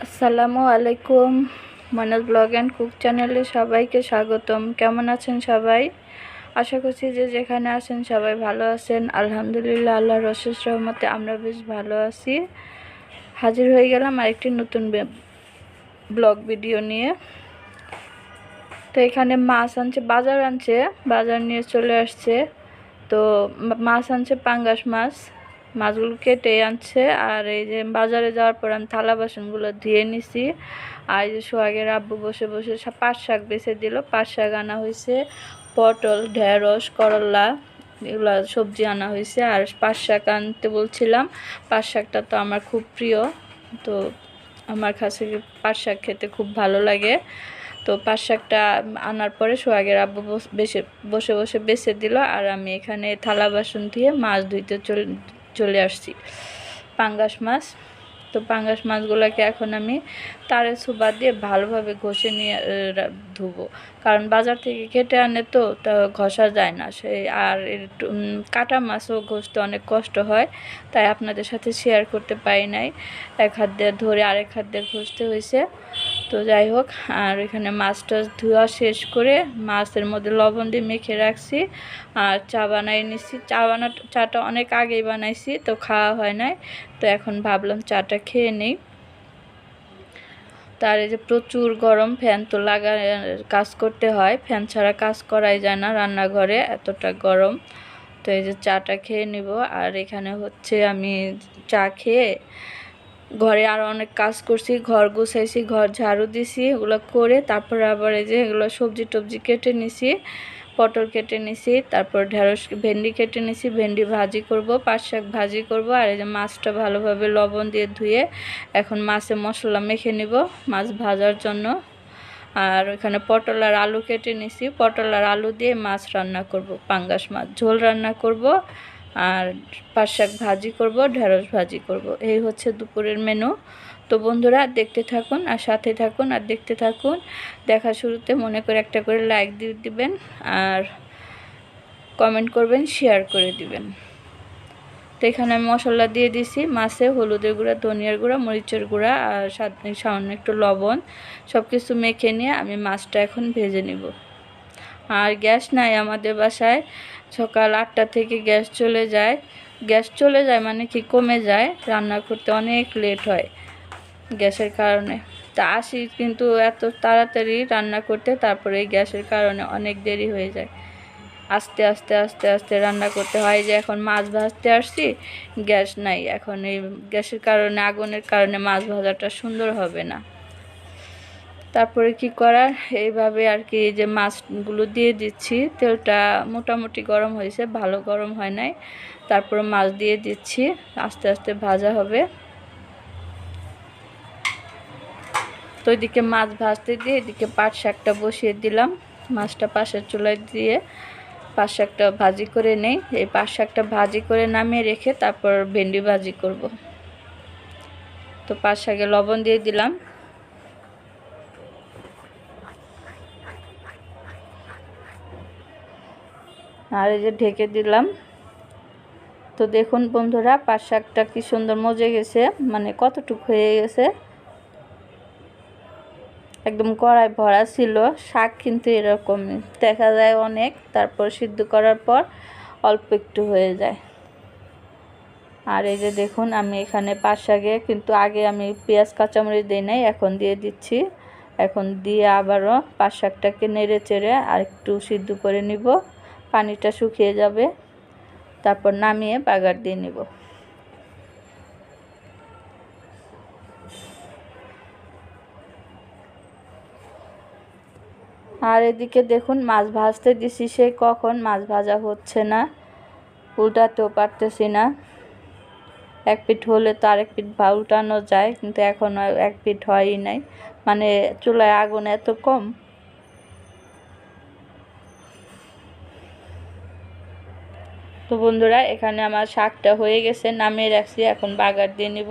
আসসালামু আলাইকুম, Manoj blog and cook চ্যানেলে সবাইকে স্বাগতম। কেমন আছেন সবাই? আশা করছি যে যেখানে আছেন সবাই ভালো আছেন। আলহামদুলিল্লাহ আল্লাহ রশেষ রহমতে আমরা বেশ ভালো আছি। হাজির হয়ে গেলাম আরেকটি নতুন ব্লগ ভিডিও নিয়ে। তো এখানে মাছ আনছে, বাজার আনছে, বাজার নিয়ে চলে আসছে। তো মাছ আনছে পাঙ্গাস মাছ। মাছগুলো কেটে আনছে, আর এই যে বাজারে যাওয়ার পর আমি থালা বাসনগুলো ধুয়ে নিছি। আর এই যে সোহাগের আব্বু বসে বসে পাট শাক বেছে দিল। পাট শাক আনা হয়েছে, পটল, ঢেঁড়স, করলা, এগুলো সবজি আনা হয়েছে। আর পাট শাক আনতে বলছিলাম, পাট শাকটা তো আমার খুব প্রিয়। তো আমার কাছে পাট শাক খেতে খুব ভালো লাগে। তো পাট শাকটা আনার পরে সোহাগের আব্বু বেসে বসে বসে বেছে দিল। আর আমি এখানে থালা বাসন দিয়ে মাছ ধুইতে চলে চলে আসছি। পাঙ্গাস মাছ। তো পাঙ্গাস মাছগুলোকে এখন আমি তারে সুবা দিয়ে ভালোভাবে ঘষে নিয়ে ধুবো। কারণ বাজার থেকে কেটে আনে তো, তা ঘষা যায় না। সেই আর একটু কাটা মাছও ঘষতে অনেক কষ্ট হয়, তাই আপনাদের সাথে শেয়ার করতে পারি নাই। এক হাত দিয়ে ধরে আরেক হাত দিয়ে ঘষতে হয়েছে। তো যাই হোক, আর এখানে মাছ টাছ ধোয়া শেষ করে মাছের মধ্যে লবণ দিয়ে মেখে রাখছি। আর চা বানাই নিছি। চা বানা চাটা অনেক আগেই বানাইছি, তো খাওয়া হয় নাই। তো এখন ভাবলাম চাটা খেয়ে নিই। তার এই যে প্রচুর গরম ফ্যান তো লাগা কাজ করতে হয়। ফ্যান ছাড়া কাজ করাই যায় না রান্নাঘরে, এতটা গরম। তো এই যে চাটা খেয়ে নিব। আর এখানে হচ্ছে আমি চা খেয়ে ঘরে আরও অনেক কাজ করছি। ঘর গুছাইছি, ঘর ঝাড়ু দিছি, এগুলো করে তারপরে আবার এই যে এগুলো সবজি টবজি কেটে নিছি। পটল কেটে নিছি, তারপর ঢেঁড়স, ভেন্ডি কেটে নিছি, ভেন্ডি ভাজি করব, পাট শাক ভাজি করব, আর এই যে মাছটা ভালোভাবে লবণ দিয়ে ধুয়ে এখন মাছে মশলা মেখে নিব মাছ ভাজার জন্য। আর ওখানে পটল আর আলু কেটে নিছি, পটল আর আলু দিয়ে মাছ রান্না করব, পাঙ্গাস মাছ, ঝোল রান্না করব, আর পাট শাক ভাজি করব, ঢেঁড়স ভাজি করব, এই হচ্ছে দুপুরের মেনু। তো বন্ধুরা, দেখতে থাকুন আর সাথে থাকুন আর দেখতে থাকুন। দেখা শুরুতে মনে করে একটা করে লাইক দিয়ে দিবেন আর কমেন্ট করবেন শেয়ার করে দিবেন। তো এখানে আমি মশলা দিয়ে দিছি, মাছে হলুদের গুঁড়া, ধনিয়ার গুঁড়া, মরিচের গুঁড়া আর সামান্য একটু লবণ। সব কিছু মেখে নিয়ে আমি মাছটা এখন ভেজে নিব। আর গ্যাস নাই আমাদের বাসায়, সকাল আটটা থেকে গ্যাস চলে যায়। গ্যাস চলে যায় মানে কি কমে যায়, রান্না করতে অনেক লেট হয়। গ্যাসের কারণে। তা আসি কিন্তু এত তাড়াতাড়ি রান্না করতে, তারপরে এই গ্যাসের কারণে অনেক দেরি হয়ে যায়। আস্তে আস্তে আস্তে আস্তে রান্না করতে হয় যে এখন মাছ ভাজতে আসছি, গ্যাস নাই। এখন এই গ্যাসের কারণে, আগুনের কারণে মাছ ভাজাটা সুন্দর হবে না। তারপরে কি করার? এইভাবে আর কি যে মাছগুলো দিয়ে দিচ্ছি, তেলটা মোটামুটি গরম হয়েছে, ভালো গরম হয় নাই। তারপরে মাছ দিয়ে দিচ্ছি, আস্তে আস্তে ভাজা হবে। তো এদিকে মাছ ভাজতে দিয়ে এদিকে পাট শাকটা বসিয়ে দিলাম। মাছটা পাশের চুলায় দিয়ে পাট শাকটা ভাজি করে নেই। এই পাট শাকটা ভাজি করে নামিয়ে রেখে তারপর ভেন্ডি ভাজি করব। তো পাট শাকে লবণ দিয়ে দিলাম। আর এই যে ঢেকে দিলাম। তো দেখুন বন্ধুরা, পাট শাকটা কি সুন্দর মজে গেছে মানে কতটুক হয়ে গেছে। একদম কড়াই ভরা ছিল, শাক কিন্তু এরকম দেখা যায় অনেক, তারপর সিদ্ধ করার পর অল্প একটু হয়ে যায়। আর এই যে দেখুন, আমি এখানে পাঁচ শাকে কিন্তু আগে আমি পেঁয়াজ, কাঁচামরিচ দিই নাই, এখন দিয়ে দিচ্ছি। এখন দিয়ে আবারও পাঁচ শাকটাকে নেড়ে চেড়ে আর একটু সিদ্ধ করে নিব। পানিটা শুকিয়ে যাবে, তারপর নামিয়ে বাগার দিয়ে নিব। আর এদিকে দেখুন, মাছ ভাজতে দিছি, সে কখন মাছ ভাজা হচ্ছে না? উল্টাতেও পারতেছি না। এক পিঠ হলে তো আরেক পিঠ উল্টানো যায়, কিন্তু এখন এক পিঠ হয়ই নাই। মানে চুলায় আগুন এত কম। তো বন্ধুরা, এখানে আমার শাকটা হয়ে গেছে, নামিয়ে রাখছি। এখন বাগার দিয়ে নিব।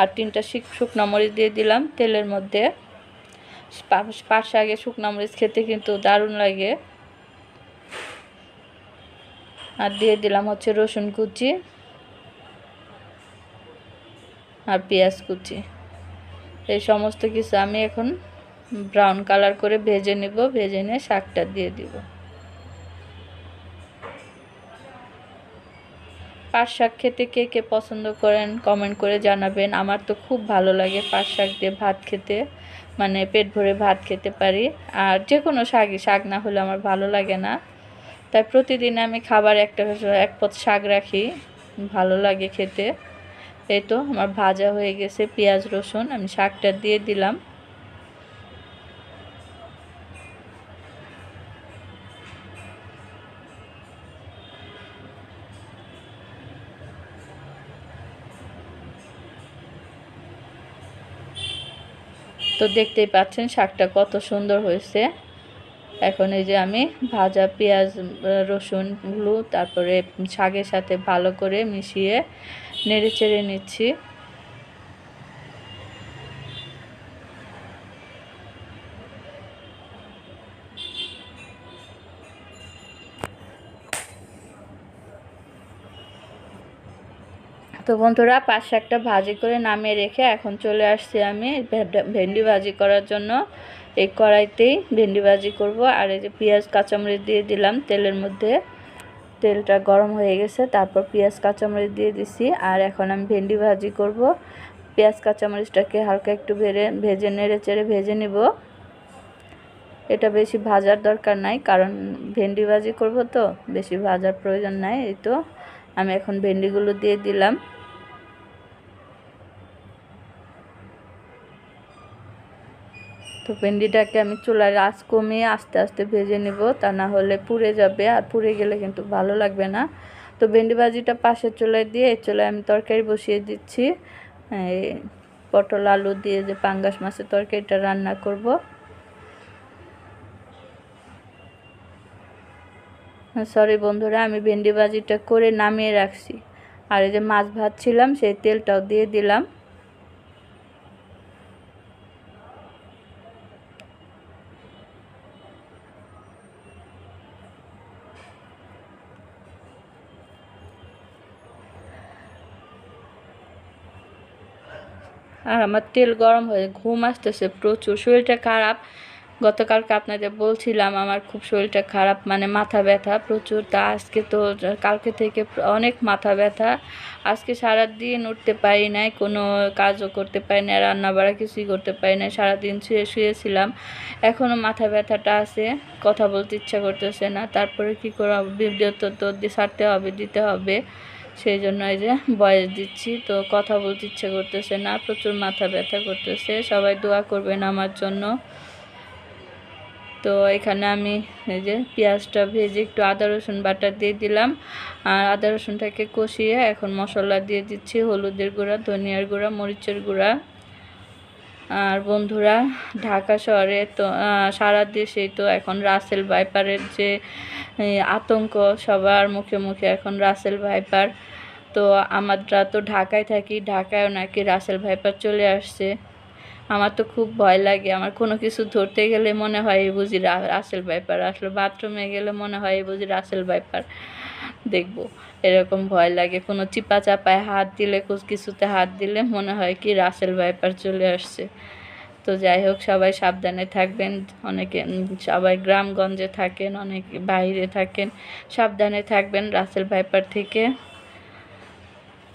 আর তিনটা শুকনো মরিচ দিয়ে দিলাম তেলের মধ্যে। পাট শাকে শুকনো মরিচ খেতে কিন্তু দারুণ লাগে। আর দিয়ে দিলাম হচ্ছে রসুন কুচি আর পেঁয়াজ কুচি। এই সমস্ত কিছু আমি এখন ব্রাউন কালার করে ভেজে নিব, ভেজে নিয়ে শাকটা দিয়ে দিব। পাট শাক খেতে কে কে পছন্দ করেন কমেন্ট করে জানাবেন। আমার তো খুব ভালো লাগে পাট শাক দিয়ে ভাত খেতে। মানে পেট ভরে ভাত খেতে পারি। আর যে কোনো শাকই শাক না হলে আমার ভালো লাগে না। তাই প্রতিদিন আমি খাবার একটা, এক পথ শাক রাখি, ভালো লাগে খেতে। এই তো, আমার ভাজা হয়ে গেছে, পেঁয়াজ, রসুন, আমি শাকটা দিয়ে দিলাম। তো দেখতেই পাচ্ছেন শাকটা কত সুন্দর হয়েছে। এখন এই যে আমি ভাজা পেঁয়াজ রসুনগুলো তারপরে শাকের সাথে ভালো করে মিশিয়ে নেড়ে চেড়ে নিচ্ছি। তো বন্ধুরা পাঁচ শাকটা ভাজি করে নামিয়ে রেখে এখন চলে আসছি আমি ভেন্ডি ভাজি করার জন্য। এই কড়াইতেই ভেন্ডি ভাজি করব। আর এই যে পেঁয়াজ, কাঁচামরিচ দিয়ে দিলাম তেলের মধ্যে। তেলটা গরম হয়ে গেছে, তারপর পেঁয়াজ, কাঁচামরিচ দিয়ে দিছি। আর এখন আমি ভেন্ডি ভাজি করব। পেঁয়াজ, কাঁচামরিচটাকে হালকা একটু ভেড়ে ভেজে নেড়ে চেড়ে ভেজে নিব। এটা বেশি ভাজার দরকার নাই, কারণ ভেন্ডি ভাজি করব তো, বেশি ভাজার প্রয়োজন নাই, এই তো। আমি এখন ভেন্ডিগুলো দিয়ে দিলাম। তো ভেন্ডিটাকে আমি চুলার আঁচ কমিয়ে আস্তে আস্তে ভেজে নিব, তা না হলে পুড়ে যাবে আর পুড়ে গেলে কিন্তু ভালো লাগবে না। তো ভেন্ডি ভাজিটা পাশের চুলায় দিয়ে এই চুলায় আমি তরকারি বসিয়ে দিচ্ছি। এই পটল আলু দিয়ে যে পাঙ্গাস মাছের তরকারিটা রান্না করব। সরি বন্ধুরা, আমি ভেন্ডি ভাজিটা করে নামিয়ে রাখছি। আর এই যে মাছ ভাত ছিলাম সেই তেলটাও দিয়ে দিলাম। আর আমার তেল গরম হয়ে ঘুম আসতেছে প্রচুর। শরীরটা খারাপ। গতকালকে আপনাদের বলছিলাম, আমার খুব শরীরটা খারাপ মানে মাথা ব্যথা প্রচুর। তা আজকে তো কালকে থেকে অনেক মাথা ব্যথা। আজকে সারা দিন উঠতে পারি নাই, কোনো কাজও করতে পারি না রান্না বাড়া কিছুই করতে পারি না সারাদিন শুয়ে শুয়েছিলাম। এখনও মাথা ব্যথাটা আছে, কথা বলতে ইচ্ছা করতেছে না। তারপরে কি করা ভিডিও তো তো ছাড়তে হবে, দিতে হবে। সেই জন্য এই যে বয়স দিচ্ছি, তো কথা বলতে ইচ্ছে করতেছে না, প্রচুর মাথা ব্যথা করতেছে, সবাই দোয়া করবেন আমার জন্য। তো এখানে আমি এই যে পেঁয়াজটা ভেজে একটু আদা, রসুন বাটার দিয়ে দিলাম। আর আদা, রসুনটাকে কষিয়ে এখন মশলা দিয়ে দিচ্ছি, হলুদের গুঁড়া, ধনিয়ার গুঁড়া, মরিচের গুঁড়া। আর বন্ধুরা, ঢাকা শহরে তো সারা দেশেই তো এখন রাসেল ভাইপারের যে আতঙ্ক, সবার মুখে মুখে এখন রাসেল ভাইপার। তো আমরা তো ঢাকায় থাকি, ঢাকায়ও নাকি রাসেল ভাইপার চলে আসছে। আমার তো খুব ভয় লাগে, আমার কোনো কিছু ধরতে গেলে মনে হয় এই বুঝি রাসেল ভাইপার। আসলে বাথরুমে গেলে মনে হয় এই বুঝি রাসেল ভাইপার। দেখব। এরকম ভয় লাগে। কোনো চিপা চাপায় হাত দিলে কিছুতে হাত দিলে মনে হয় কি রাসেল ভাইপার চলে আসছে। তো যাই হোক, সবাই সাবধানে থাকবেন। অনেকে সবাই গ্রামগঞ্জে থাকেন, অনেক বাইরে থাকেন। সাবধানে থাকবেন রাসেল ভাইপার থেকে।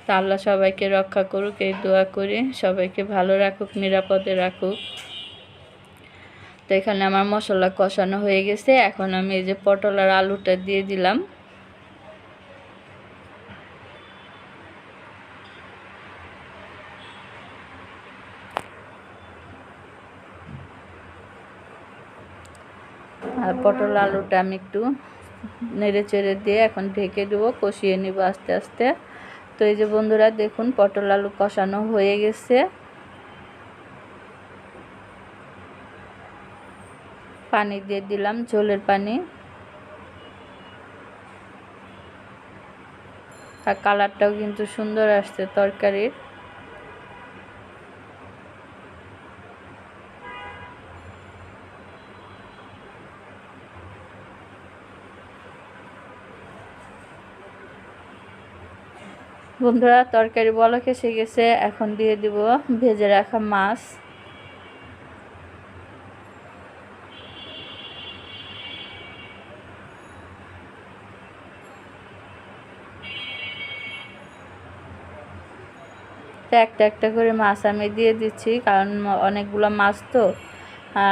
তা আল্লাহ সবাইকে রক্ষা করুক, এই দোয়া করি। সবাইকে ভালো রাখুক, নিরাপদে রাখুক। তো এখানে আমার মশলা কষানো হয়ে গেছে। এখন আমি এই যে পটল আর আলুটা দিয়ে দিলাম। আর পটল আলুটা আমি একটু নেড়ে চেড়ে দিয়ে এখন ঢেকে দেবো, কষিয়ে নিব আস্তে আস্তে। তো এই যে বন্ধুরা, দেখুন পটল আলু কষানো হয়ে গেছে। পানি দিয়ে দিলাম, ঝোলের পানি। আর কালারটাও কিন্তু সুন্দর আসছে তরকারির। বন্ধুরা, তরকারি বলো, খেসে গেছে। এখন দিয়ে দিব ভেজে রাখা মাছ। একটা একটা করে মাছ আমি দিয়ে দিচ্ছি, কারণ অনেকগুলো মাছ তো।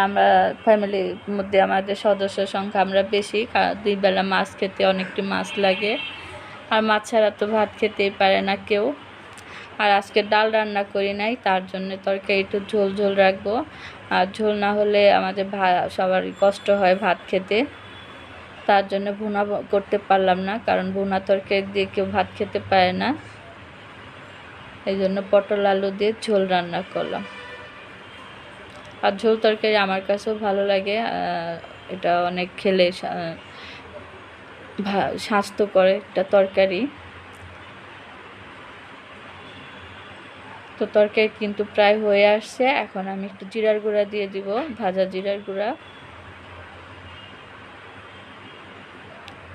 আমরা ফ্যামিলির মধ্যে, আমাদের সদস্য সংখ্যা আমরা বেশি দুই বেলা মাছ খেতে অনেকটি মাছ লাগে। আর মাছ ছাড়া তো ভাত খেতেই পারে না কেউ। আর আজকে ডাল রান্না করি নাই, তার জন্য তরকারি একটু ঝোল ঝোল রাখব। আর ঝোল না হলে আমাদের ভা, সবারই কষ্ট হয় ভাত খেতে। তার জন্য ভুনা করতে পারলাম না, কারণ ভুনা তরকারি দিয়ে কেউ ভাত খেতে পারে না। এই জন্য পটল আলু দিয়ে ঝোল রান্না করলাম। আর ঝোল তরকারি আমার কাছেও ভালো লাগে এটা অনেক খেলে স্বাস্থ্যকর একটা তরকারি। তো তরকারি কিন্তু প্রায় হয়ে আসছে। এখন আমি একটু জিরার গুঁড়া দিয়ে দিব, ভাজা জিরার গুঁড়া।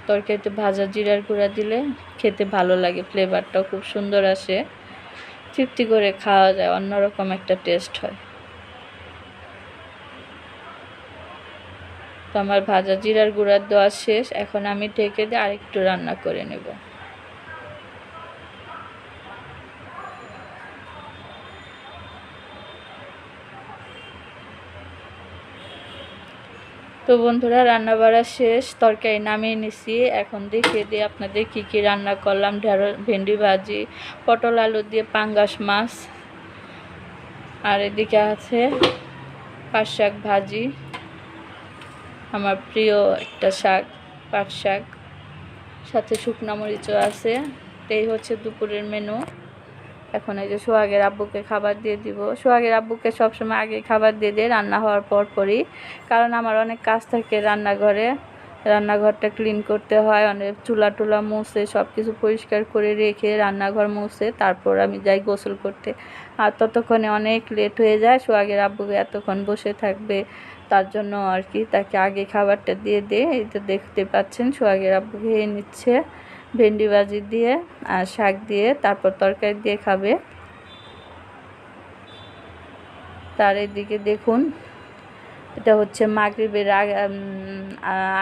তরকারিতে ভাজা জিরার গুঁড়া দিলে খেতে ভালো লাগে ফ্লেভারটাও খুব সুন্দর আসে। তৃপ্তি করে খাওয়া যায়, অন্যরকম একটা টেস্ট হয়। তো আমার ভাজা জিরার গুঁড়ার দেওয়া শেষ। এখন আমি ঢেকে দিয়ে আরেকটু রান্না করে নেব। তো বন্ধুরা রান্না বাড়া শেষ। তরকারি নামিয়ে নিছি। এখন দেখিয়ে দিয়ে আপনাদের কি কি রান্না করলাম। ঢেঁড়স, ভেন্ডি ভাজি, পটল আলু দিয়ে পাঙ্গাস মাছ। আর এদিকে আছে পাট শাক ভাজি। আমার প্রিয় একটা শাক, পাট শাক। সাথে শুকনো মরিচও আছে। এই হচ্ছে দুপুরের মেনু এখন এই যে সোহাগের আব্বুকে খাবার দিয়ে দিব। সোহাগের আব্বুকে সবসময় আগে খাবার দিয়ে দিই রান্না হওয়ার পর পরই কারণ আমার অনেক কাজ থাকে রান্নাঘরে। রান্নাঘরটা ক্লিন করতে হয়, অনেক চুলা টুলা মুছে সব কিছু পরিষ্কার করে রেখে রান্নাঘর মুছে, তারপর আমি যাই গোসল করতে। আর ততক্ষণে অনেক লেট হয়ে যায়, সোহাগের আব্বুকে এতক্ষণ বসে থাকবে। তার জন্য আর কি তাকে আগে খাবারটা দিয়ে দে, এই তো দেখতে পাচ্ছেন, সোহাগের আব্বু খেয়ে নিচ্ছে। ভেন্ডি ভাজি দিয়ে, আর শাক দিয়ে, তারপর তরকারি দিয়ে খাবে। তার এদিকে দেখুন, এটা হচ্ছে মাগরিবের আগ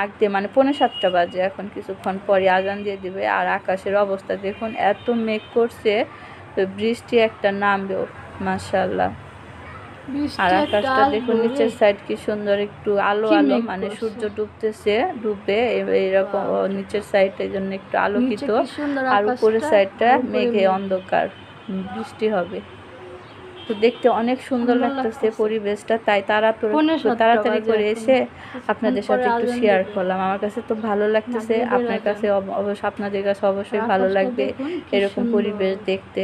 আগ দিয়ে মানে পৌনে সাতটা বাজে এখন, কিছুক্ষণ পরে আজান দিয়ে দিবে। আর আকাশের অবস্থা দেখুন, এত মেঘ করছে বৃষ্টি একটা নামবেও মাশাল্লাহ আর আকাশটা দেখুন নিচের সাইড কি সুন্দর একটু আলো আলো মানে সূর্য ডুবতেছে ডুববে এ- নিচের সাইড এই জন্য একটু আলোকিত। আর উপরের সাইডটা মেঘে অন্ধকার বৃষ্টি হবে। তো দেখতে অনেক সুন্দর লাগতেছে। পরিবেশটা তাই তারা সাতটা তাড়াতাড়ি করে এসে আপনাদের সাথে একটু শেয়ার করলাম। আমার কাছে তো ভালো লাগতেছে আপনার কাছে অব- অবশ্য আপনাদের কাছে অবশ্যই ভালো লাগবে এরকম পরিবেশ দেখতে।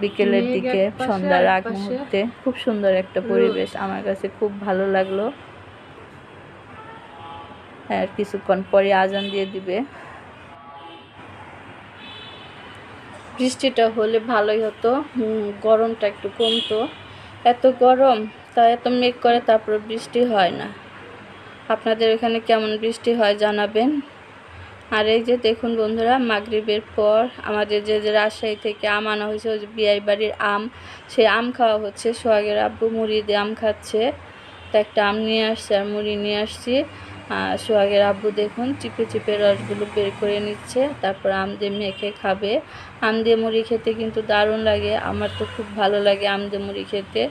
বিকেলের দিকে সন্ধ্যার আগ মুহূর্তে। খুব সুন্দর একটা পরিবেশ। আমার কাছে খুব ভালো লাগল। আর কিছুক্ষণ পরে আজান দিয়ে দিবে। বৃষ্টিটা হলে ভালোই হতো। গরমটা একটু কমতো। এত গরম তা এত মেঘ করে তারপর বৃষ্টি হয় না। আপনাদের এখানে কেমন বৃষ্টি হয় জানাবেন। আর এই যে দেখুন বন্ধুরা, মাগরিবের পর আমাদের যে যে রাজশাহী থেকে আম আনা হয়েছে, ওই যে বিয়াই বাড়ির আম সে আম খাওয়া হচ্ছে। সোহাগের আব্বু মুড়ি দিয়ে আম খাচ্ছে। তো একটা আম নিয়ে আসছে আর মুড়ি নিয়ে আসছি। আর সোহাগের আব্বু দেখুন, চিপে চিপে রসগুলো বের করে নিচ্ছে, তারপর আম দিয়ে মেখে খাবে। আম দিয়ে মুড়ি খেতে কিন্তু দারুণ লাগে, আমার তো খুব ভালো লাগে আম দিয়ে মুড়ি খেতে।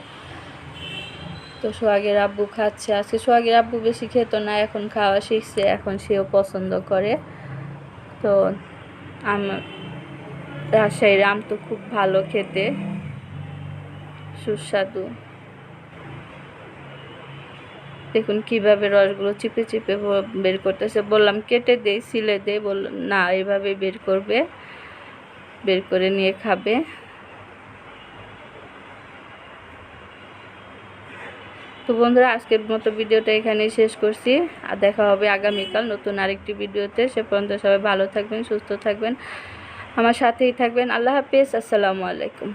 তো সোহাগের আব্বু খাচ্ছে। আজকে সোহাগের আব্বু বেশি খেত না, এখন খাওয়া শিখছে, এখন সেও পছন্দ করে। তো রাজশাহীর আম তো খুব ভালো খেতে। সুস্বাদু। দেখুন কীভাবে রসগুলো চিপে চিপে বের করতেছে। বললাম, কেটে দেই, সিলে দেই। বললাম না এভাবে বের করবে। বের করে নিয়ে খাবে। তো বন্ধুরা, আজকের মতো ভিডিওটা এখানেই শেষ করছি। আর দেখা হবে আগামীকাল নতুন আরেকটি ভিডিওতে। সে পর্যন্ত সবাই ভালো থাকবেন, সুস্থ থাকবেন। আমার সাথেই থাকবেন। আল্লাহ হাফিজ। আসসালামু আলাইকুম।